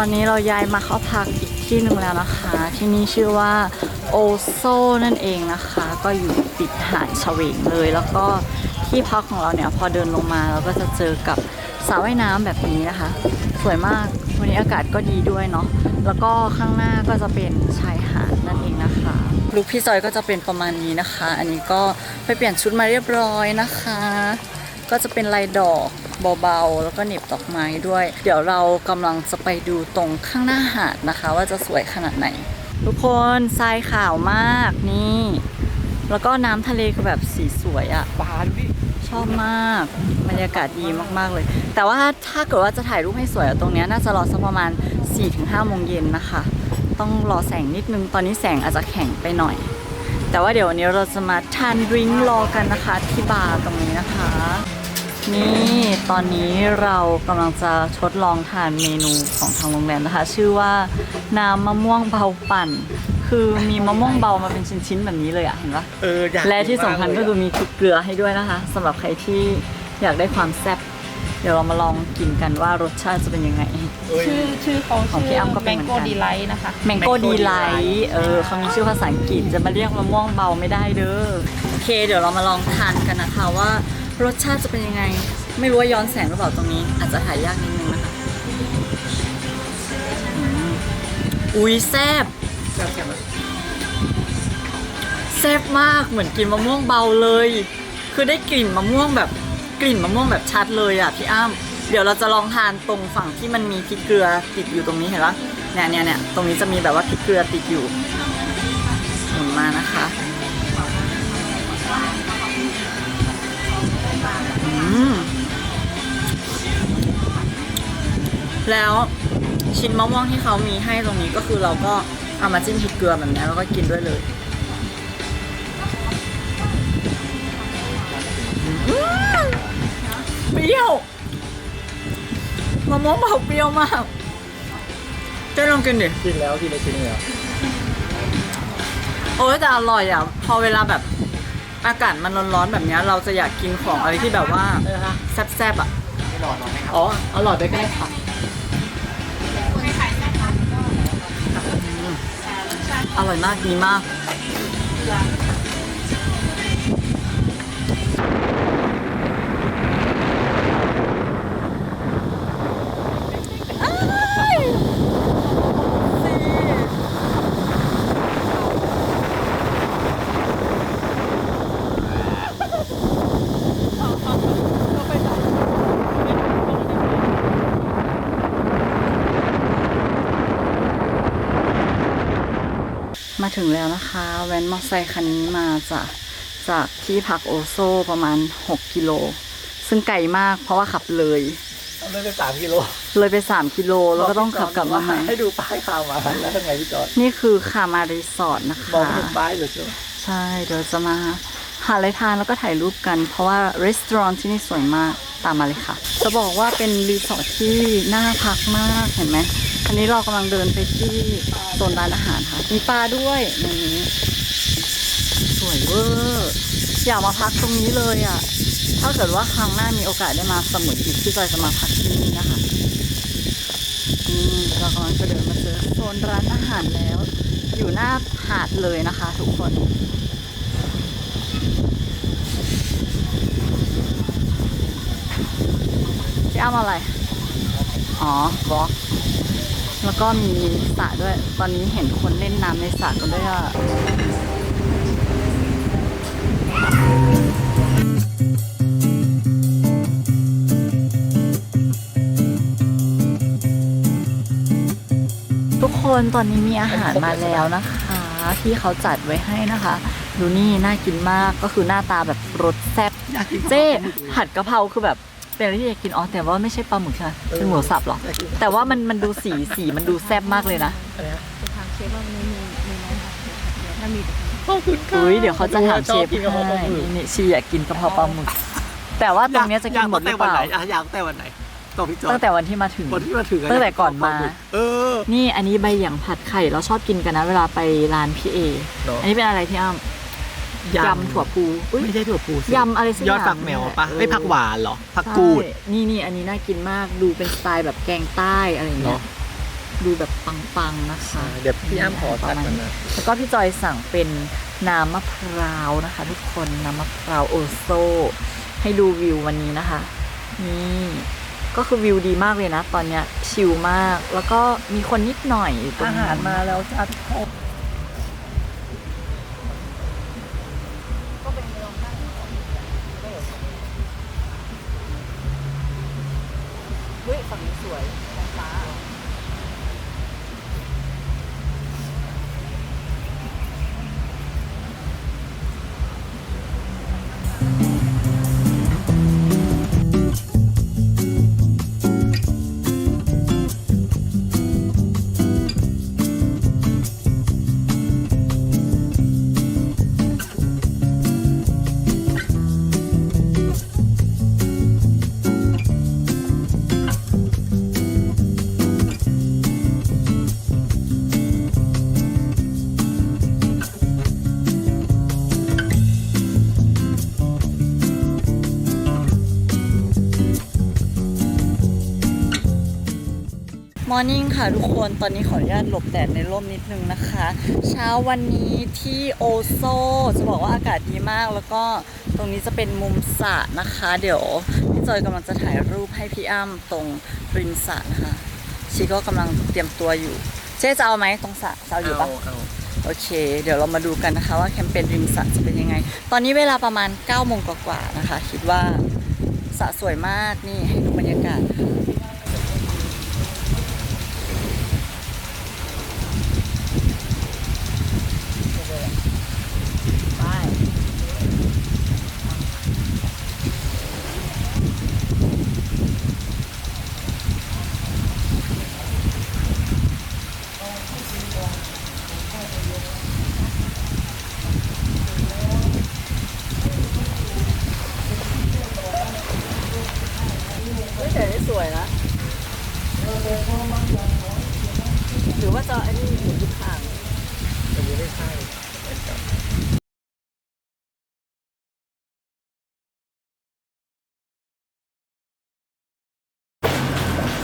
ตอนนี้เราย้ายมาเข้าพักอีกที่หนึ่งแล้วนะคะ ที่นี่ชื่อว่าโอโซนั่นเองนะคะ ก็อยู่ติดหาดเฉวงเลย แล้วก็ที่พักของเราเนี่ยพอเดินลงมาเราก็จะเจอกับสระว่ายน้ำแบบนี้นะคะ สวยมากวันนี้อากาศก็ดีด้วยเนาะแล้วก็ข้างหน้าก็จะเป็นชายหาดนั่นเองนะคะลุคพี่จอยก็จะเป็นประมาณนี้นะคะ อันนี้ก็ไปเปลี่ยนชุดมาเรียบร้อยนะคะ ก็จะเป็นลายดอกเบาๆ แล้วก็เหน็บดอกไม้ด้วย เดี๋ยวเรากำลังจะไปดูตรงข้างหน้าหาดนะคะ ว่าจะสวยขนาดไหน ทุกคนทรายขาวมากนี่ แล้วก็น้ำทะเลคือแบบสีสวยอะบาดูดิชอบมากบรรยากาศดีมากๆเลย แต่ว่าถ้าเกิดว่าจะถ่ายรูปให้สวยตรงนี้น่าจะรอสักประมาณ 4-5โมงเย็นนะคะ ต้องรอแสงนิดนึงตอนนี้แสงอาจจะแข็งไปหน่อย แต่ว่าเดี๋ยววันนี้เราจะมาทานดริงก์รอกันนะคะ ที่บาร์ตรงนี้นะคะ นี่ตอนนี้เรากำลังจะทดลองทานเมนูของทางโรงแรมนะคะ ชื่อว่าน้ำมะม่วงเบาปั่น คือมีมะม่วงเบามาเป็นชิ้นๆแบบนี้เลยอะเห็นปะเอออยากและที่สำคัญก็คือมีพริกเกลือให้ด้วยนะคะสำหรับใครที่อยากได้ความแซ่บเดี๋ยวเรามาลองกินกันว่ารสชาติจะเป็นยังไงเอ้ยชื่อชื่อเขาของพี่ชื่ออ้ำก็เป็นแมเหมือนกันงโก้ดีไลท์นะคะแมงโก้ Mango ดีไลท์ Delight เออเขามีชื่อภาษาอังกฤษจะมาเรียกมะม่วงเบาไม่ได้เด้อโอเค เดี๋ยวเรามาลองทานกันนะคะว่า รสชาติจะเป็นยังไง ไม่รู้ว่าย้อนแสงหรือเปล่าตรงนี้ อาจจะถ่ายยากนิดนึงนะคะอุ้ยแซ่บแบบแซ่บมากเหมือนกินมะม่วงเบาเลย คือได้กลิ่นมะม่วงแบบกลิ่นมะม่วงแบบชัดเลยอะพี่อ้ำเดี๋ยวเราจะลองทานตรงฝั่งที่มันมีพริกเกลือติดอยู่ตรงนี้เห็นปะเนี่ยเนี่ยเนี่ยตรงนี้จะมีแบบว่าพริกเกลือติดอยู่หมุนมานะคะ แล้วชิ้นมะม่วงที่เขามีให้ตรงนี้ก็คือเราก็เอามาจิ้มพริกเกลือแบบนี้แล้วก็กินด้วยเลยเปรี้ยวมะม่วงเผาเปรี้ยวมากเจ๊ลองกินดิกินแล้วกินในชิ้นนี้แล้วโอ้ยแต่อร่อยอะ พอเวลาแบบ อากาศมันร้อนๆแบบเนี้ยเราจะอยากกินของอะไรที่แบบว่าเออฮะแซ่บๆอะไม่หลอดหรอไหมครับอ๋ออร่อยไปใกล้ค่ะอืมอร่อยมากดีมาก มาถึงแล้วนะคะ แว้นมอเตอร์ไซค์คันนี้มาจากจากที่พักโอโซประมาณ 6กิโล ซึ่งไกลมากเพราะว่าขับเลยต้องได้ไปสามกิโล เลยไป3กิโลแล้วก็ต้องขับกลับมาใหม่ให้ดูป้ายข่าวมาแล้วทำไงพี่จอดนี่คือคามารีสอร์ทนะคะบอกถึงป้ายเลยใช่ไหมใช่เดี๋ยวจะมาหาอะไรทานแล้วก็ถ่ายรูปกัน เพราะว่ารีสอร์ทที่นี่สวยมากตามมาเลยค่ะ จะบอกว่าเป็นรีสอร์ทที่น่าพักมากเห็นไหม อันนี้เรากำลังเดินไปที่โซนร้านอาหารค่ะ มีปลาด้วยในนี้สวยเวอร์อยากมาพักตรงนี้เลยอะ ถ้าเกิดว่าครั้งหน้ามีโอกาสได้มาสมุยอีกที่จอยจะมาพักที่นี่นะคะนี่เรากำลังจะเดินมาเจอโซนร้านอาหารแล้ว อยู่หน้าหาดเลยนะคะ ทุกคนพี่อ้ำอะไร อ๋อบล็อก แล้วก็มีสระด้วย ตอนนี้เห็นคนเล่นน้ำในสระกันด้วยอะทุกคนตอนนี้มีอาหารมาแล้วนะคะ ที่เขาจัดไว้ให้นะคะ ดูนี่น่ากินมากก็คือหน้าตาแบบรสแซ่บเจ๊ผัดกะเพราคือแบบ เป็นอะไรที่อยากกินอ๋อแต่ว่าไม่ใช่ปลาหมึกใช่ไหมเป็นหมูสับเหรอ แต่ว่ามันมันดูสีสีมันดูแซ่บมากเลยนะอันเนี้ยทางเชฟว่ามันมีมีน้อยค่ะเดี๋ยวถ้ามีขอบคุณค่ะอุ้ยเดี๋ยวเขาจะถามเชฟกินกะเพราปลาหมึกให้นี่ชีอยากกินกะเพราปลาหมึก แต่ว่าตรงเนี้ยจะกินหมดหรือเปล่าอยากตั้งแต่วันไหนอะอยากตั้งแต่วันไหนต่อพี่จอดตั้งแต่วันที่มาถึงวันที่มาถึงะตั้งแต่ก่อนมาเออ นี่อันนี้ใบหยางผัดไข่เราชอบกินกันนะ เวลาไปร้านพี่เอเนอะอันนี้เป็นอะไรที่อ้ำ ยำถั่วพูอุ๊ยไม่ใช่ถั่วพูสิยำอะไรสักอย่างยอดฝักแมวปะเออไม่ผักหวานเหรอผักกูด ใช่นี่นี่อันนี้น่ากินมากดูเป็นสไตล์แบบแกงใต้อะไรอย่างเงี้ยเนอะ ดูแบบปังๆนะคะ เดี๋ยวพี่อ้ำขอตัดก่อนนะแล้วก็พี่จอยสั่งเป็นน้ำมะพร้าวนะคะ ทุกคนน้ำมะพร้าวโอโซ ให้ดูวิววันนี้นะคะ นี่ก็คือวิวดีมากเลยนะ ตอนเนี้ยชิลมากแล้วก็มีคนนิดหน่อยอยู่ตรงอานั้นหารมาแล้วจ้าทุกคน เฮ้ยฝั่งนี้สวย มอร์นิ่งค่ะทุกคนตอนนี้ขออนุญาตหลบแดดในร่มนิดนึงนะคะ เช้าวันนี้ที่โอโซ จะบอกว่าอากาศดีมากแล้วก็ตรงนี้จะเป็นมุมสระนะคะ เดี๋ยวพี่จอยกำลังจะถ่ายรูปให้พี่อ้ำตรงริมสระนะคะชีก็กำลังเตรียมตัวอยู่ เจ๊จะเอาไหมตรงสระจะเอาอยู่ปะเอาโอเค เดี๋ยวเรามาดูกันนะคะว่าแคมเปญริมสระจะเป็นยังไง ตอนนี้เวลาประมาณ9โมงกว่าๆนะคะ คิดว่าสระสวยมากนี่ให้ดูบรรยากาศไป เฮ้ยแต่นี่สวยนะ หรือว่าจะอันนี้หมุนทุกทางอันนี้ไม่ใช่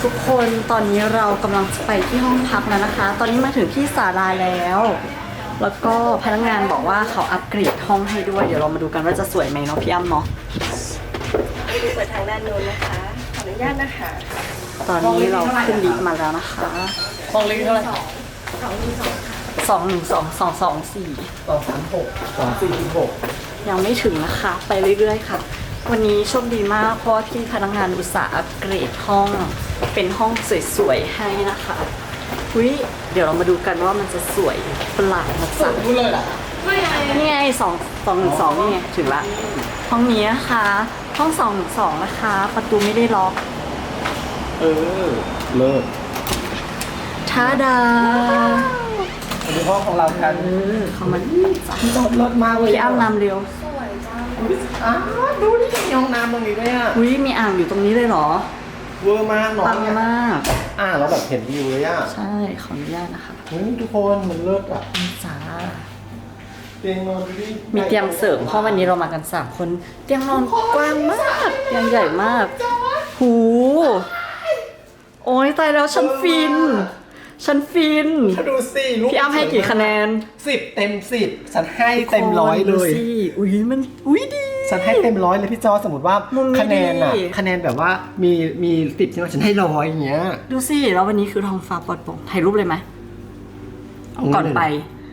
ทุกคนตอนนี้เรากำลังจะไปที่ห้องพักแล้วนะคะ ตอนนี้มาถึงที่ศาลาแล้ว แล้วก็พนักงานบอกว่าเขาอัปเกรดห้องให้ด้วย เดี๋ยวเรามาดูกันว่าจะสวยไหมเนาะพี่อ้ำเนาะเปิดทางด้านโน้นนะคะ ขออนุญาตนะคะ ตอนนี้เราขึ้นลิฟต์มาแล้วนะคะ ห้องเล็กเท่าไหร่สองหนึ่งสองสองสองสี่ สองสามหกสองสี่หกยังไม่ถึงนะคะ ไปเรื่อยๆค่ะ วันนี้โชคดีมาก เพราะว่าพี่พนักงานอุตสาห์อัปเกรดห้อง เป็นห้องสวยๆให้นะคะอุ้ยเดี๋ยวเรามาดูกันว่ามันจะสวยประหลาดนะจ๊ะพูดเลยเหรอนี่ไงสองสองหนึ่งสองนี่ไงถึงละห้องนี้นะคะ ห้องสองหนึ่งสองนะคะ ประตูไม่ได้ล็อก เออ เลิศท้าดาอันนี้ห้องของเรากัน เออเขามันพี่จอดรถมากเลยพี่อ้ำนำเร็วอ้าวดูดิมีห้องน้ำตรงนี้ด้วยอะอุ้ยมีอ่างอยู่ตรงนี้เลยเหรอเวอร์มากเนาะปังมาก อ่าเราแบบเห็นวิวเลยอะใช่ ขออนุญาตนะคะเฮ้ยทุกคนมันเลิศอะจ้าเตียงนอนดูดิมีเตียงเสริมเพราะวันนี้เรามากันสามคน เตียงนอนกว้างมาก เตียงใหญ่มาก หู โอ้ยตายแล้วฉันฟิน ฉันฟิน ถ้าดูสิลูกพี่อ้ำให้กี่คะแนนสิบเต็มสิบฉันให้เต็มร้อยเลย ดูสิอุ้ยมันอุ้ยดี ฉันให้เต็มร้อยเลยพี่จอสมมติว่ามุมนี้คะแนนอะดี คะแนนแบบว่ามีมีสิบใช่ไหมฉันให้ร้อยอย่างเงี้ย ดูสิแล้ววันนี้คือท้องฟ้าปลอดโปร่งถ่ายรูปเลยไหมเอางั้ก่อนเลยเหรไป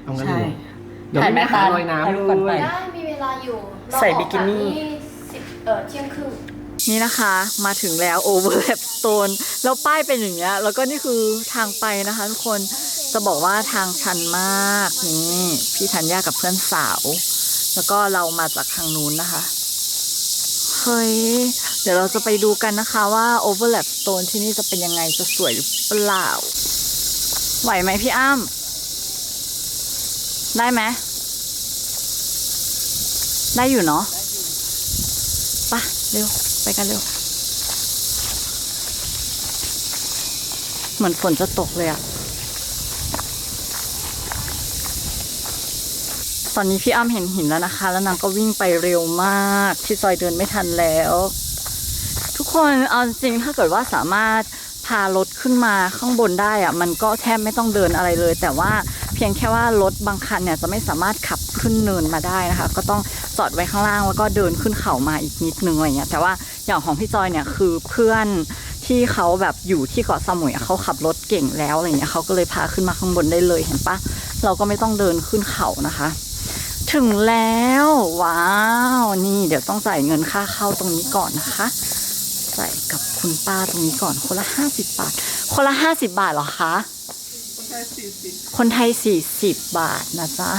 เอางั้นใช่เลยเหรอเดี๋ยวถ่ายไม่แม่หาตาลลอยน้ำถ่ายรูปก่อนไปได้มีเวลาอยู่เราใส่ออกบิกินี่จากสิบเออเที่ยงครึ่ง นี่นะคะมาถึงแล้ว Overlap Stone แล้วป้ายเป็นอย่างเงี้ยแล้วก็นี่คือทางไปนะคะทุกคนจะบอกว่าทางชันมากนี่พี่ธัญญากับเพื่อนสาว แล้วก็เรามาจากทางนู้นนะคะเฮ้ยเดี๋ยวเราจะไปดูกันนะคะว่า Overlap Stone ที่นี่จะเป็นยังไงจะสวยหรือเปล่า ไหวไหมพี่อ้ำได้ไหมได้อยู่เนาะปะเร็ว ไปกันเร็ว เหมือนฝนจะตกเลยอะตอนนี้พี่อ้ำเห็นหินแล้วนะคะ แล้วนางก็วิ่งไปเร็วมาก พี่จอยเดินไม่ทันแล้ว ทุกคนเอาจริงๆถ้าเกิดว่าสามารถพารถขึ้นมาข้างบนได้อะมันก็แทบไม่ต้องเดินอะไรเลย แต่ว่า พียงแค่ว่ารถบางคันเนี่ยจะไม่สามารถขับขึ้นเนินมาได้นะคะ ก็ต้องจอดไว้ข้างล่างแล้วก็เดินขึ้นเขามาอีกนิดนึงอะไรเงี้ยแต่ว่าอย่างของพี่จอยเนี่ยคือเพื่อนที่เขาแบบอยู่ที่เกาะสมุยเขาขับรถเก่งแล้วอะไรเงี้ยเขาก็เลยพาขึ้นมาข้างบนได้เลยเห็นปะเราก็ไม่ต้องเดินขึ้นเขานะคะ ถึงแล้วว้าวนี่เดี๋ยวต้องจ่ายเงินค่าเข้าตรงนี้ก่อนนะคะจ่ายกับคุณป้าตรงนี้ก่อนคนละห้าสิบบาท คนละห้าสิบบาทเหรอคะ คนไทยสี่สิบคนไทยสี่สิบบาทนะจ๊ะ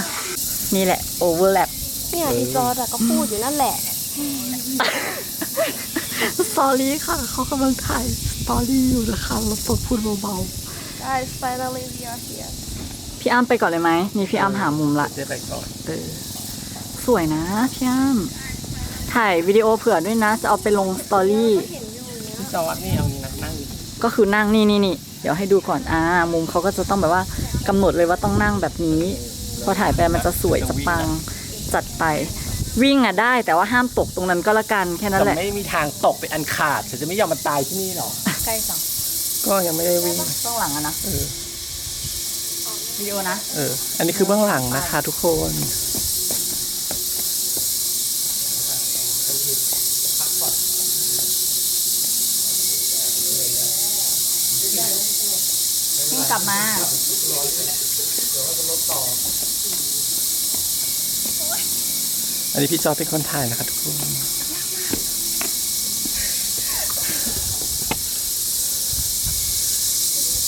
นี่แหละโอเวอร์แลปเนี่ยพี่จอร์ดอะก็พูดอยู่นั่นแหละ สอรี่ค่ะ เขากำลังถ่ายสตอรี่อยู่นะคะเราต้องพูดเบา Guys finally we are here ๆพี่อ้ำไปก่อนเลยไหมนี่พี่อ้ำหามุมละจะไปก่อนเออสวยนะพี่อ้ำถ่ายวิดีโอเผื่อด้วยนะ จะเอาไปลงสตอรี่พี่จอดนี่เอานี่นะนั่งก็คือนั่งนี่นี่นี่ เดี๋ยวให้ดูก่อนอ่ามุมเขาก็จะต้องแบบว่ากำหนดเลยว่าต้องนั่งแบบนี้พอถ่ายไปมันจะสวยจะปังจัดไปวิ่งอะได้ แต่ว่าห้ามตกตรงนั้นก็แล้วกันแค่นั้นจะแหละไม่มีทางตกเป็นอันขาดฉันจะไม่ยอมมาตายที่นี่หรอกใกล้จังก็ยังไม่ได้วิ่งต้องหลังอะนะเออวิดีโอนะเอออันนี้คือเบื้องหลังนะคะทุกคน กลับมา อันนี้พี่จอเป็นคนถ่ายนะคะทุกคน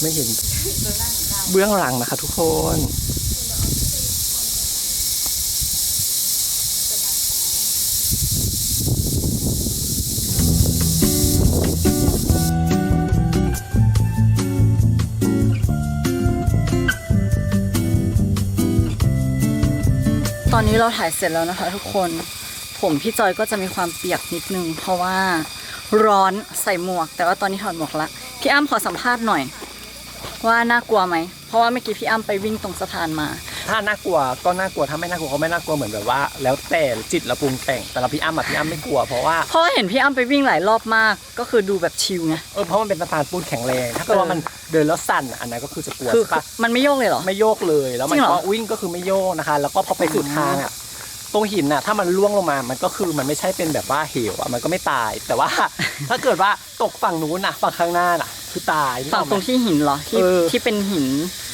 ไม่เห็นเบื้องหลังนะคะทุกคน นนี้เราถ่ายเสร็จแล้วนะคะ ทุกคน ผมพี่จอยก็จะมีความเปียกนิดนึง เพราะว่าร้อนใส่หมวก แต่ว่าตอนนี้ถอดหมวกละ พี่อ้ำขอสัมภาษณ์หน่อย ว่าน่ากลัวไหม เพราะว่าเมื่อกี้พี่อ้ำไปวิ่งตรงสะพานมา ถ้าน่ากลัวก็น่ากลัวถ้าไม่น่ากลัวก็ไม่น่ากลัวเหมือนแบบว่า แล้วแต่จิตเราปรุงแต่งแต่เราพี่อ้ำอะพี่อ้ำไม่กลัวเพราะว่าเพราะว่าเห็นพี่อ้ำไปวิ่งหลายรอบมาก ก็คือดูแบบชิลไงเออเพราะมันเป็นสะพานปูนแข็งแรง ถ้าเกิดว่ามันเดินแล้วสั่นอะอันนั้นก็คือจะกลัวคือใช่ปะมันไม่โยกเลยเหรอ ไม่โยกเลยแล้วมันจริงเหรก็อวิ่งก็คือไม่โยกนะคะ แล้วก็พอไปสุดทางอะตรงหินน่ะถ้ามันล่วงลงมา มันก็คือมันไม่ใช่เป็นแบบว่าเหวอะมันก็ไม่ตาย แต่ว่า ถ้าเกิดว่าตกฝั่งนู้นน่ะฝั่งข้างหน้าน่ะ คือตายนึกอฝั่งอกไหมตรงที่หินเหรอที่เออ ที่เป็นหิน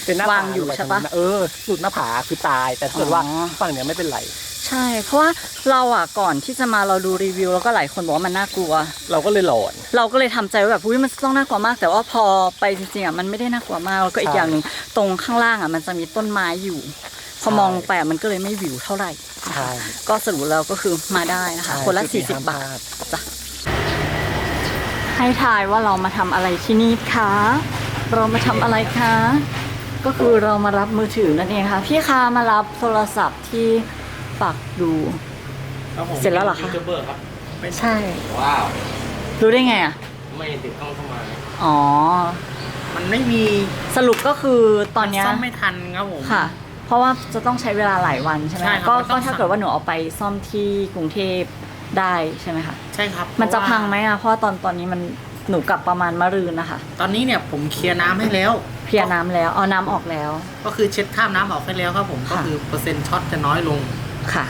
เป็นหน้าวางอยู่ใช่ปะเออสุดหน้าผาคือตาย แต่ถ้าเกิดว่าอ๋อ ฝั่งเนี้ยไม่เป็นไร ใช่ เพราะว่าเราอะก่อนที่จะมาเราดูรีวิวแล้วก็หลายคนบอกว่ามันน่ากลัว เราก็เลยหลอน เราก็เลยทำใจว่าแบบอุ้ยมันต้องน่ากลัวมาก แต่ว่าพอไปจริงๆอะมันไม่ได้น่ากลัวมากแล้วก็อีกใช่อย่างหนึ่งตรงข้างล่างอะมันจะมีต้นไม้อยู่ พอใช่ มองลงไปอะมันก็เลยไม่วิวเท่าไหร่ ใช่ก็สรุปแล้วก็คือมาได้นะคะ คนละใช่40 บาทห้มพลดจ้ะ ให้ทายว่าเรามาทำอะไรที่นี่คะเรามาทำอะไรคะ ก็คือเรามารับมือถือนั่นเองค่ะ พี่คะมารับโทรศัพท์ที่ปักดู ครับผมเสร็จแล้วเหรอคะ ยูทูบเบอร์ครับใช่ ว้าว รู้ได้ไงอะ ไม่ติดกล้องเข้ามา อ๋อ มันไม่มีสรุปก็คือตอนเนี้ยซ่อมไม่ทันครับผม ค่ะ เพราะว่าจะต้องใช้เวลาหลายวันใช่ไหมใช่คะครับก็มันต้ก็อง ถ้าสั่งเกิดว่าหนูเอาไปซ่อมที่กรุงเทพ ได้ใช่ไหมคะใช่ครับมันจะเพราว่าพังไหมอะเพราะว่าตอนตอนนี้มันหนูกลับประมาณมะรืนนะคะ ตอนนี้เนี่ยผมเคลียร์น้ำให้แล้วเพลียน้ำแล้วเอาน้ำออกแล้ว ก็คือเช็ดข้ามน้ำออกให้แล้วครับผมก็ค่ะ คือเปอร์เซ็นต์ช็อตจะน้อยลง ค่ะ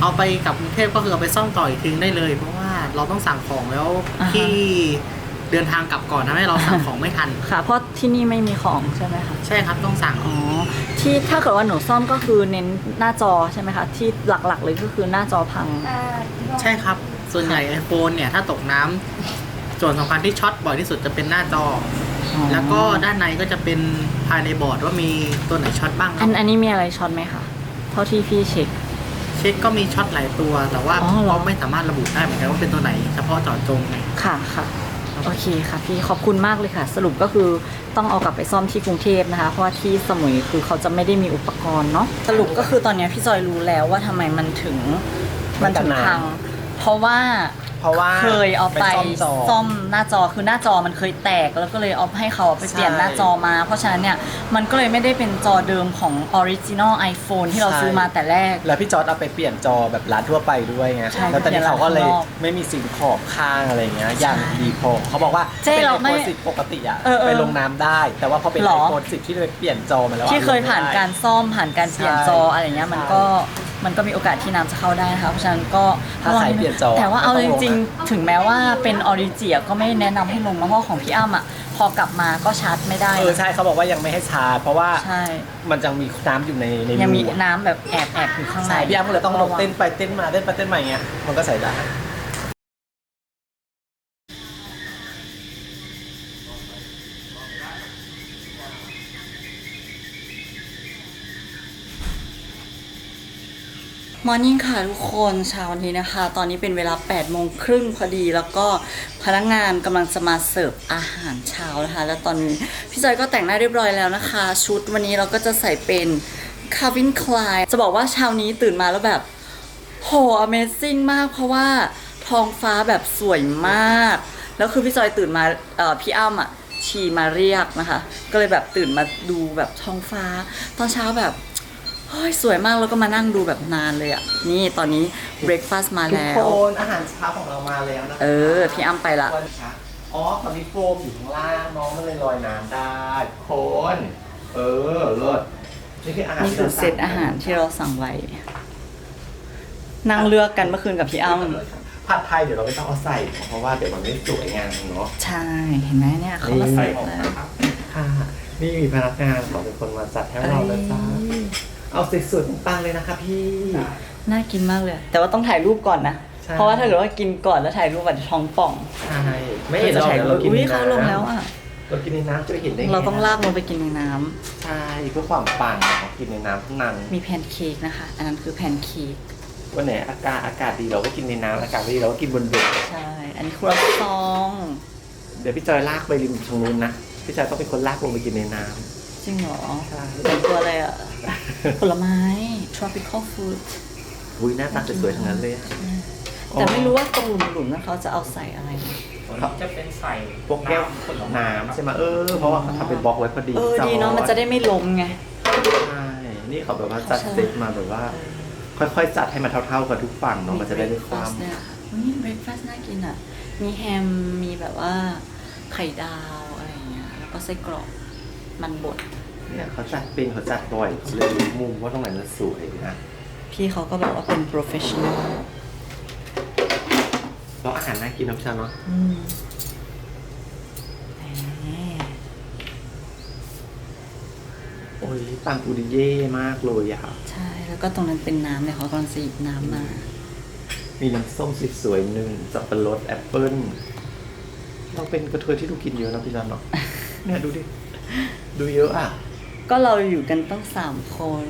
เอาไปกลับกรุงเทพก็คือเอาไปซ่อมต่ออีกทีได้เลย เพราะว่าเราต้องสั่งของแล้วอ่าฮะ ที่ เดินทางกลับก่อนทำให้เราสั่งของไม่ทัน ค่ะ เพราะที่นี่ไม่มีของใช่ไหมคะใช่ครับต้องสั่ง อ๋อที่ถ้าเกิดว่าหนูซ่อมก็คือเน้นหน้าจอใช่ไหมคะที่หลักๆเลยก็คือหน้าจอพังอ่าใช่ครับ ส่วนใหญ่ iPhone เนี่ยถ้าตกน้ำส่วนสำคัญที่ช็อตบ่อยที่สุดจะเป็นหน้าจอออ แล้วก็ด้านในก็จะเป็นภายในบอร์ดว่ามีตัวไหนช็อตบ้างคอัรับนอันนี้มีอะไรช็อตไหมคะเท่าที่พี่เช็ค เช็คก็มีช็อตหลายตัว แต่ว่าอ๋อเหรอ เราไม่สามารถระบุได้เหมือนกันว่าเป็นตัวไหนเฉพาะเจาะจงไงค่ะค่ะ โอเคค่ะพี่ขอบคุณมากเลยค่ะ สรุปก็คือต้องเอากลับไปซ่อมที่กรุงเทพนะคะ เพราะว่าที่สมุยคือเขาจะไม่ได้มีอุปกรณ์เนาะสรุปก็คือตอนนี้พี่จอยรู้แล้วว่าทำไมมันถึงมันถึงพัง เพราะว่า เพราะว่าเคยเอาไปซ่อมจอ ซ่อมหน้าจอคือหน้าจอมันเคยแตก แล้วก็เลยเอาให้เขาไปเปลี่ยนใช่หน้าจอมา เพราะฉะนั้นเนี่ยมันก็เลยไม่ได้เป็นจอเดิมของออริจินอล iPhone ที่เราใช่ ซื้อมาแต่แรก แล้วพี่จอร์ดเอาไปเปลี่ยนจอแบบร้านทั่วไปด้วยไงใช่แล้วตอนนี้เขาก็เลยเปลี่ยนร้านข้างนอกไม่มีสิ่งขอบข้างอะไรเงี้ยอย่างใช่ดีพอเขาบอกว่าเจ๊เราไม่ป็น iPhone 10ปกติอะเออเออไปลงน้ำได้ แต่ว่าพอเป็นหรอ iPhone 10ที่ไปเปลี่ยนจอมาแล้วอะที่เคยผ่านลงไม่ได้การซ่อมผ่านการเปลี่ยนใช่จออะไรเงี้ยมันก็ มันก็มีโอกาสที่น้ำจะเข้าได้นะคะเพราะฉะนั้นก็ถ้าใครเปลี่ยนจอแต่ว่าเอาก็ต้จองลงริงนะๆถึงแม้ว่าเป็นออริจิก็ไม่แนะนำให้ลงนะเพราะของพี่อ้ำอะพอกลับมาก็ชาร์จไม่ได้เออใช่เขาบอกว่ายังไม่ให้ชาร์จเพราะว่าใช่ มันยังมีน้ำอยู่ในในยังมีรูอะน้ำแบบแอบแอบอยู่ข้างใน ใช่พี่อ้ำก็เลยต้องลงเต้นไปเต้นมาเต้นไปเต้นมาอย่างเงี้ยมันก็ใส่ได้ มอร์นิ่งค่ะทุกคนเช้าวันนี้นะคะ ตอนนี้เป็นเวลา8โมงครึ่งพอดีแล้วก็พนักงานกำลังจะมาเสิร์ฟอาหารเช้านะคะ แล้วตอนนี้พี่จอยก็แต่งหน้าเรียบร้อยแล้วนะคะ ชุดวันนี้เราก็จะใส่เป็น Calvin Klein จะบอกว่าเช้านี้ตื่นมาแล้วแบบโห Amazing มากเพราะว่าท้องฟ้าแบบสวยมาก แล้วคือพี่จอยตื่นมาเออพี่อ้ำอะชีมาเรียกนะคะ ก็เลยแบบตื่นมาดูแบบท้องฟ้า ตอนเช้าแบบ เฮ้ยสวยมากแล้วก็มานั่งดูแบบนานเลยอะ นี่ตอนนี้เบรคฟาสต์มาทุกแล้ควนอาหารเช้าของเรามาแล้วนะคะเออพี่อ้ำไปละ วันเช้าอ๋อตอนนี้โฟมอยู่ข้างล่างน้องมันเลยลอยน้ำได้โคน เออเลิศนี่คืออาหารนี่คือเซตอาหารที่เราสั่งไว้ นั่งเลือกกันเมื่อคืนกับพี่อ้ำผัดไทยเดี๋ยวเราไม่ต้องเอาใส่ เพราะว่าเดี๋ยวมันไม่สวยงามเนาะใช่ เห็นไหมเนี่ยเขามาเสิร์ฟแล้วค่ะ นี่มีพนักงานขอเป็นคนมาจัดให้เราแล้วจ้า เอาสวยๆปังๆเลยนะคะพี่ น่ากินมากเลย แต่ว่าต้องถ่ายรูปก่อนนะ ใช่ เพราะว่าถ้าเกิดว่ากินก่อนแล้วถ่ายรูปอาจจะท้องป่องใช่ไม่เห็นเราถ่ายเดี๋ยวรูเราปกินอุ้ยในเขาลงแล้วน้ำอะ เรากินในน้ำจะไปเห็นได้ไงเราต้องลากลงไปกินในน้ำ ใช่เพื่อความปังของกินในน้ำเท่านั้นมีแพนเค้กนะคะ อันนั้นคือแพนเค้ก วันไหนอากาศอากาศดีเราก็กินในน้ำอากาศไม่ดีเราก็กินบนบกใช่ อันนี้ครัวซอง เดี๋ยวพี่จอยลากไปริมตรงนู้นนะพี่จอยต้องเป็นคนลากลงไปกินในน้ จริงเหรอำใช่เป็นตัวอะไรอะ ผลไม้ tropical fruit อุ้ยหน้าตาสวยๆทั้งนั้นเลยอะแต่ไม่รู้ว่าตรงหลุมๆนั้นเขาจะเอาใส่อะไรนะจะเป็นใส่พวกแก้วน้ำใช่ไหมเออเพราะว่าเขาทำเป็นบล็อกไว้พอดีเออดีเนาะมันจะได้ไม่ล้มไง ใช่นี่เขาแบบว่าจัดเซตมาแบบว่า ค่อยๆจัดให้มันเท่า ๆกับทุกฝั่งเนาะมันจะได้ไม่คฟาว่สเนี่ยค่ะนี่เบรคฟาสน่ากินอะ มีแฮม มีแบบว่าไข่ดาวอะไรอย่างเงี้ย แล้วก็ไส้กรอก มันบดำเนี่ยเขาจัดเป็นเขาจัดบ่อยเขาเลยรู้มุมว่าตรงไหนมันสวยนะพี่เขาก็แบบว่าเป็น professional แล้วอาหารน่ากินน้ำชาเนาะอืมแหมโอ้ยปังอูดิเย่มากเลยอะค่ะใช่ แล้วก็ตรงนั้นเป็นน้ำเนี่ยเขากำลังจะหยิบน้ำมา มีน้ำส้มสวยๆหนึ่งสับปะรดแอปเปิ้ลเราเป็นกระเทยที่ดูกินเยอะนะพี่จันเนาะเนี่ยดูดิ ดูเยอะอะ ก็เราอยู่กันตั้งสามคน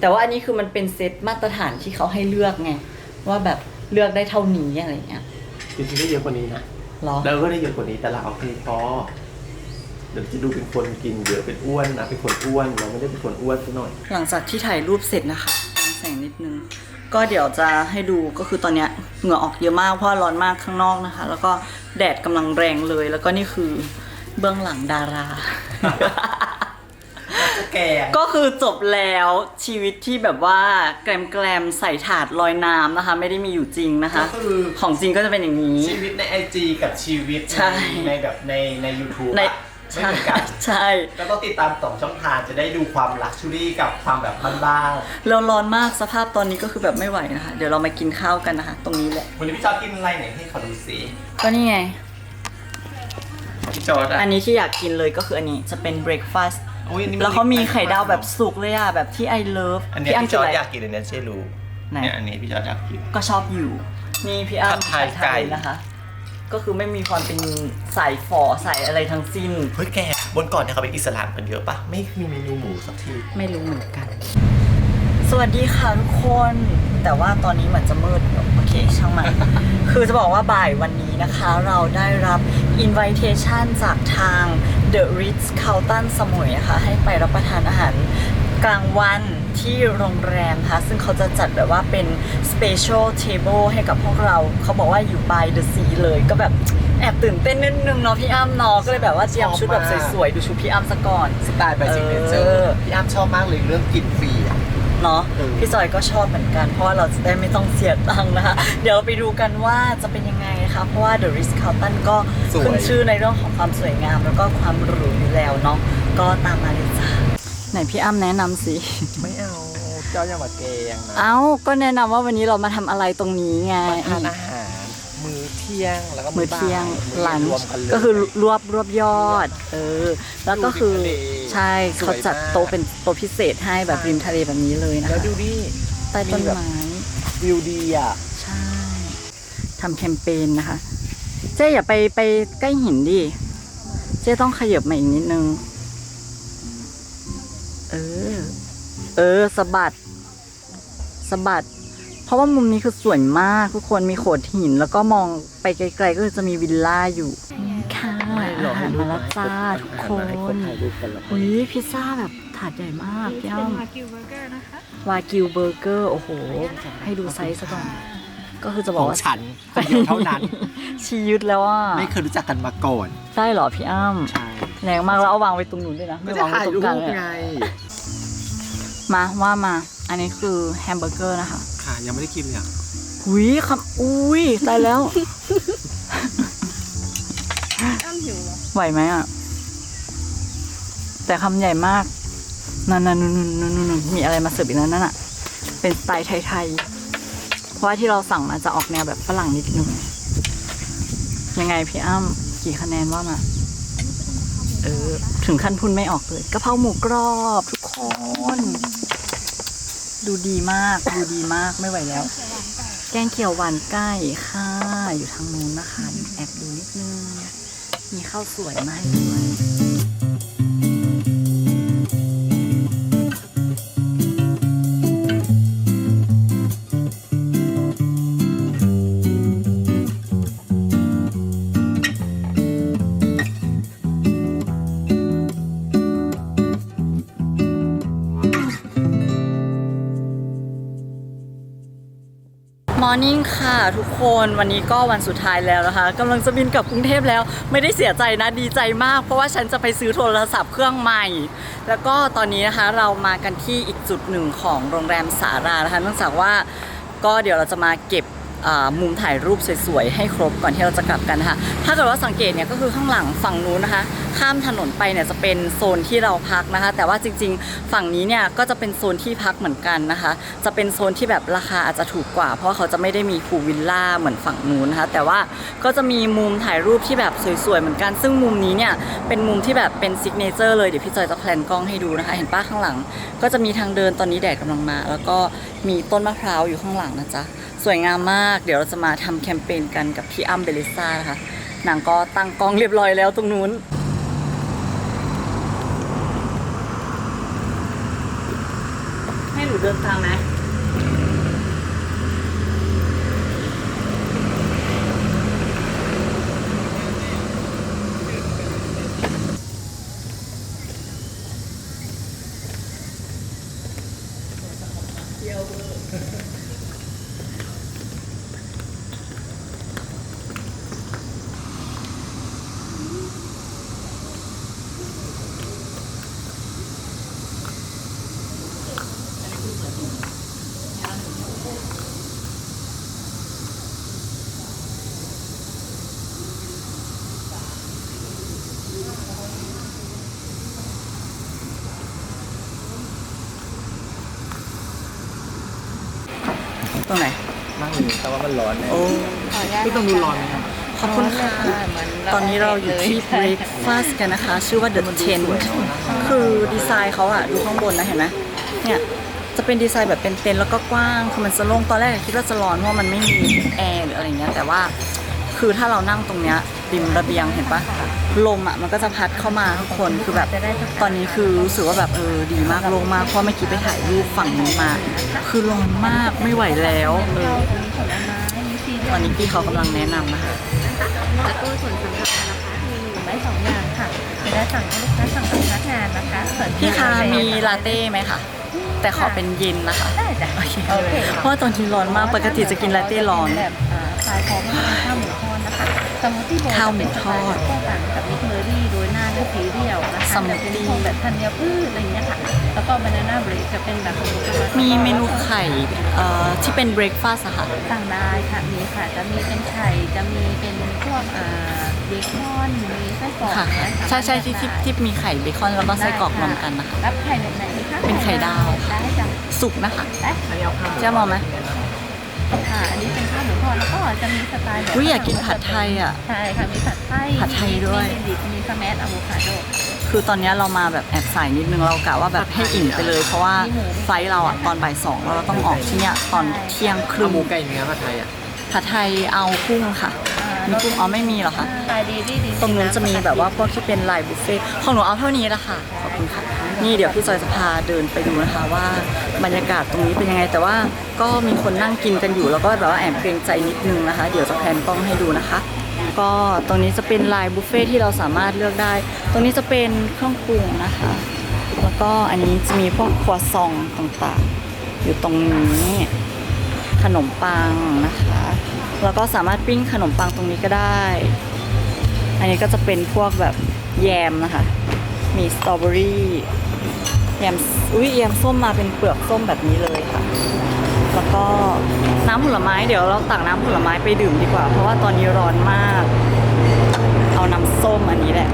แต่ว่าอันนี้คือมันเป็นเซตมาตรฐานที่เขาให้เลือกไง ว่าแบบเลือกได้เท่านี้อะไรเงี้ยจริงๆได้เยอะกว่านี้นะหรอแล้วก็ได้เยอะกว่านี้แต่เราเอาแค่นี้พอเดี๋ยวจะดูเป็นคนกินเยอะเป็นอ้วนนะเป็นคนอ้วนเราไม่ได้เป็นคนอ้วนซะหน่อย หลังจากที่ถ่ายรูปเสร็จนะคะวางแสงนิดนึงก็เดี๋ยวจะให้ดูก็คือตอนเนี้ยเหงื่อออกเยอะมากเพราะว่าร้อนมากข้างนอกนะคะ แล้วก็แดดกำลังแรงเลย แล้วก็นี่คือ เบื้องหลังดารา จะแก่ก็คือจบแล้วชีวิตที่แบบว่าแกลมแกลมๆใส่ถาดลอยน้ำนะคะ ไม่ได้มีอยู่จริงนะคะ ก็คือของจริงก็จะเป็นอย่างนี้ ชีวิตในไอจีกับชีวิตใช่ ในแบบในในยูทูบในไม่ใช่เหมือนกันใช่ ก็ต้องติดตามสองช่องทางจะได้ดูความลักชูรี่กับความแบบบ้านเราร้อนมากสภาพตอนนี้ก็คือแบบไม่ไหวนะคะ เดี๋ยวเรามากินข้าวกันนะคะ ตรงนี้แหละ ๆวันนี้พี่จอร์ดกินอะไรไหนให้เขาดูสิก็นี่ไง พี่จอร์ดอะอันนี้ที่อยากกินเลยก็คืออันนี้จะเป็นเบรคฟาสต์โอ้ยอันนี้นแล้วเขามีไข่ดาวแบบสุกเลยอะแบบที่ไอเลิฟอันเนี้ยพี่อ้ำพี่จอร์ดกินอะไรอยากกินอันเนี้ยเช่รู้ไหน เนี่ยอันนี้พี่จอร์ดอยากกิน ก็ชอบอยู่ นี่พี่อ้ำผัดไทยไก่ นะคะ ก็คือไม่มีความเป็นสายฝอสายอะไรทั้งสิ้น เฮ้ยแกบนก่อนเนี่ยเขาเป็นอิสลามกันเยอะปะไม่มีเมนูหมูสักที ไม่รู้เหมือนกัน สวัสดีค่ะทุกคน แต่ว่าตอนนี้เหมือนจะมืดโอเคช่างมัน คือจะบอกว่าบ่ายวันนี้นะคะ เราได้รับ invitation จากทาง The Ritz Carlton สมุยนะคะให้ไปรับประทานอาหารกลางวันที่โรงแรมนะคะซึ่งเขาจะจัดแบบว่าเป็น special table ให้กับพวกเรา เขาบอกว่าอยู่ by the sea เลยก็แบบแอบตื่นเต้นนิดนึงเนาะพี่อ้ำเนาะก็เลยแบบว่าเตรียมชุดแบบสวยๆ ดูชุดพี่อ้ำซะก่อนสไตล์แบบซิกเนเจอเออร์พี่อ้ำชอบมากเลยเรื่องกินฟรีอะ เนาะเออพี่จอยก็ชอบเหมือนกัน เพราะว่าเราจะได้ไม่ต้องเสียตังค์นะคะ เดี๋ยวเราไปดูกันว่าจะเป็นยังไงนะคะเพราะว่า The Ritz Carlton ก็ขึ้นชื่อในเรื่องของความสวยงาม แล้วก็ความหรูอยู่แล้วเนาะก็ตามมาเลยจ้าไหนพี่อ้ำแนะนำสิไม่เอาเจ้าอย่ามาเกงนะเอ้าก็แนะนำว่าวันนี้เรามาทำอะไรตรงนี้ไงมาทานอาหาร มื้อเที่ยงแล้วก็มื้อเที่ยงบ่าหลันรวมกันเลยก็คือรวบรวบยอด เออ แล้วก็คือดูริมทะเลใช่สวยเขาจัดมากโต๊ะเป็นโต๊ะพิเศษให้แบบริมทะเลแบบนี้เลยนะแล้วคะดูดิใต้ต้นมีแบบไม้วิวดีอะใช่ทำแคมเปญนะคะ เจ๊อย่าไปไปใกล้หินดิเจ๊ต้องขยับมาอีกนิดนึง เออ เออสะบัดสะบัด เพราะว่ามุมนี้คือสวยมากทุกคนมีโขดหิน แล้วก็มองไปไกลๆก็คือจะมีวิลล่าอยู่ค่ะอาหารมาแล้วจ้าทุกคนถ่ายรูปกันแล้วอุ้ยพิซซ่าแบบถาดใหญ่มากพี่อ้ำวากิวเบอร์เกอร์นะคะวากิวเบอร์เกอร์โอ้โห ให้ดูไซส์ซะก่อนก็คือจะบขอกองว่าฉันคนเดียวเท่านั้น ชียึดแล้วอะไม่เคยรู้จักกันมาก่อนใช่เหรอพี่อ้ำใช่แรงมากแล้วเอาวางไว้ตรงนู้นด้วยนะไม่ไม่จะวางไว้ถ่ายตรรูงปกลางเลยไงอะมาว่ามา อันนี้คือแฮมเบอร์เกอร์นะคะค่ะ ยังไม่ได้กินเลยอะอุ้ยคำอุ้ยตายแล้วไหวไหมอะ แต่คำใหญ่มากนั่นนั่นนู่นนู่นนู่นนู่นมีอะไรมาเสิร์ฟอีกแล้วนั่นอะ เป็นสไตล์ไทยๆ เพราะว่าที่เราสั่งมาจะออกแนวแบบฝรั่งนิดนึง ยังไงพี่อ้ำกี่คะแนนว่ามา เออ ถึงขั้นพูนไม่ออกเลยกะเพราหมูกรอบทุกคน ดูดีมาก ดูดีมากไม่ไหวแล้ว แกงเขียวหวานไก่ค่ะ อยู่ทางนู้นนะคะ แอบดูนิดนึง มีข้าวสวยมาให้ด้วย มอร์นิ่งค่ะ ทุกคนวันนี้ก็วันสุดท้ายแล้วนะคะกำลังจะบินกลับกรุงเทพแล้ว ไม่ได้เสียใจนะดีใจมาก เพราะว่าฉันจะไปซื้อโทรศัพท์เครื่องใหม่ แล้วก็ตอนนี้นะคะเรามากันที่อีกจุดหนึ่งของโรงแรมสารานะคะเนื่องจากว่าก็เดี๋ยวเราจะมาเก็บมุมถ่ายรูปสวยๆให้ครบก่อนที่เราจะกลับกันนะคะถ้าเกิดว่าสังเกตเนี่ยก็คือข้างหลังฝั่งนู้นนะคะ ข้ามถนนไปเนี่ยจะเป็นโซนที่เราพักนะคะ แต่ว่าจริงๆ ฝั่งนี้เนี่ยก็จะเป็นโซนที่พักเหมือนกันนะคะ จะเป็นโซนที่แบบราคาอาจจะถูกกว่า เพราะเขาจะไม่ได้มีพูลวิลล่าเหมือนฝั่งนู้นนะคะ แต่ว่าก็จะมีมุมถ่ายรูปที่แบบสวยๆเหมือนกัน ซึ่งมุมนี้เนี่ยเป็นมุมที่แบบเป็นซิกเนเจอร์เลยเดี๋ยวพี่จอยจะแพลนกล้องให้ดูนะคะ เห็นป้าข้างหลัง ก็จะมีทางเดินตอนนี้แดดกำลังมา แล้วก็มีต้นมะพร้าวอยู่ข้างหลังนะจ๊ะสวยงามมาก เดี๋ยวเราจะมาทำแคมเปญกันกับพี่อ้ำเบลิซ่านะคะนางก็ตั้งกล้องเรียบร้อยแล้วตรงนู้น ให้หนูเดินทางไหม ตรงไหนมากเลยแต่ว่ามันร้อนเนี่ยโอ้ที่ต้องดูร้อนไหมครับขอบคุณค่ะตอนนี้เราอยู่ที่ breakfast กันนะคะ ชื่อว่า The Tent คือดีไซน์เขาอะดูข้างบนนะเห็นไหมเนี่ยจะเป็นดีไซน์แบบเป็นเต็นท์แล้วก็กว้างคือมันจะโล่งตอนแรกคิดว่าจะร้อนเพราะมันไม่มีแอร์หรืออะไรเงี้ยแต่ว่าคือถ้าเรานั่งตรงเนี้ยริมระเบียงเห็นปะ ลมอะมันก็จะพัดเข้ามาทุกคนคือแบบตอนนี้คือรู้สึกว่าแบบเออดีมากโล่งมากเพราะเมื่อกี้ไปถ่ายรูปฝั่งนี้มา คือร้อนมากไม่ไหวแล้วเออตอนนี้พี่เขากำลังแนะนำนะคะแล้วก็ส่วนสำคัญนะคะมีหนึ่งไม้สองอย่างค่ะเวลาสั่งให้ลูกค้าสั่งกับพนักงานนะคะพี่คะมีลาเต้ไหมคะแต่ขอเป็นเย็นนะคะได้จ้ะโอเคโอเคเพราะว่าตอนนี้ร้อนมากปกติจะกินลาเต้ร้อนแบบอ่าสายของข้าวหมู ข้าวหมูทอดก็ต่างกับมิกเมอรี่โดยหน้าด้วยสีเดียวนะคะสมูทตี้จะเป็นพวกแบบธัญพืชอะไรอย่างเงี้ยค่ะ แล้วก็บานาน่าเบรดจะเป็นแบบผสผสมีเมนูไข่เอ่อที่เป็นเบรคฟาสต์อะค่ะสั่งได้ค่ะมีค่ะจะมีเป็นไข่จะมีเป็นพวกอ่าเบคอนมีไส้กรอกค่ะเนี่ยสามารถใช่ใช่ที่ที่เลือกได้ที่มีไข่เบคอนแล้วก็ไส้กรอกรวมกันนะคะรับไข่แบบไหนดีคะเป็นไข่ดาวได้จ้ะสุกนะคะได้อันนี้เอาข้าวเจ้ามองไหม ค่ะอันนี้เป็นข้าวหมูทอดแล้วก็จะมีสไตล์แบบอุ๊ยอยากกินผัดไทยอะใช่ค่ะมีผัดไทยผัดไทยด้วย มีดิบมีสแมัอะโวคาโด คือตอนนี้เรามาแบบแอบสายนิดนึงเรากะว่าแบบให้อิ่มไปเลย เพราะว่าไฟล์เราอะตอนบ่ายสองแล้วเราต้องออกที่เนี่ยตอนเที่ยงครึ่เอางหมูไก่เนื้อผัดไทยอะ ผัดไทยเอากุ้งค่ะมีกุ้งอ๋อไม่มีเหรอคะขายดีดีดีตรงนู้นจะมีแบบว่าพวกที่เป็นลายบุฟเฟ่ต์ของหนูเอาเท่านี้ละค่ะ ขอบคุณค่ะ นี่เดี๋ยวพี่จอยจะพาเดินไปดูนะคะว่าบรรยากาศตรงนี้เป็นยังไง แต่ว่าก็มีคนนั่งกินกันอยู่ แล้วก็แบบว่าแอบเกรงใจนิดนึงนะคะ เดี๋ยวจะแพนกล้องให้ดูนะคะ ก็ตรงนี้จะเป็นลายบุฟเฟ่ที่เราสามารถเลือกได้ ตรงนี้จะเป็นเครื่องปรุงนะคะ แล้วก็อันนี้จะมีพวกครัวซองต่างๆ อยู่ตรงนี้ ขนมปังนะคะ แล้วก็สามารถปิ้งขนมปังตรงนี้ก็ได้ อันนี้ก็จะเป็นพวกแบบแยมนะคะ มีสตรอเบอรี่ แยมอุ้ยแยมส้มมาเป็นเปลือกส้มแบบนี้เลยค่ะ แล้วก็น้ำผลไม้เดี๋ยวเราตักน้ำผลไม้ไปดื่มดีกว่า เพราะว่าตอนนี้ร้อนมาก เอาน้ำส้มอันนี้แหละ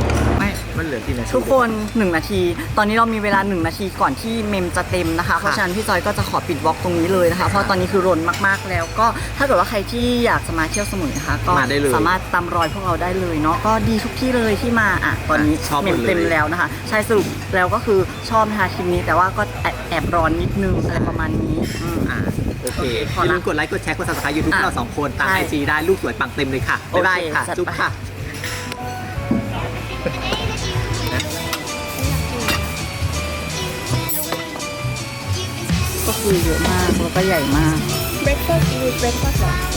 ลือกี่นาทีทุกคน 1 นาที ตอนนี้เรามีเวลา 1 นาทีก่อนที่เมมจะเต็มนะคะ เพราะฉะนั้นพี่จอยก็จะขอปิดบล็อกตรงนี้เลยนะคะ เพราะตอนนี้คือรนมากๆแล้ว ก็ถ้าเกิดว่าใครที่อยากจะมาเที่ยวสมุยนะคะ ก็มาได้เลยสามารถตามรอยพวกเราได้เลยเนาะก็ดีทุกที่เลยที่มาอะตอนนี้ชอบหเมมดมเลย เต็มแล้วนะคะ ใช่สรุปแล้วก็คือชอบนะคะคลิปนี้ แต่ว่าก็แอบแอบร้อนนิดนึงอะไรประมาณนี้อืม อ่าโอเคพออย่าละลืมกดไลค์กดแชร์กด subscribe YouTube อะเราสองคนตามใช่ไอจีได้รูปสวยปังเต็มเลยค่ะโอเคบ๊ายบายค่ะจัดไป จุ๊บค่ะ คือเยอะมากแล้วก็ใหญ่มาก breakfast with breakfast หรอ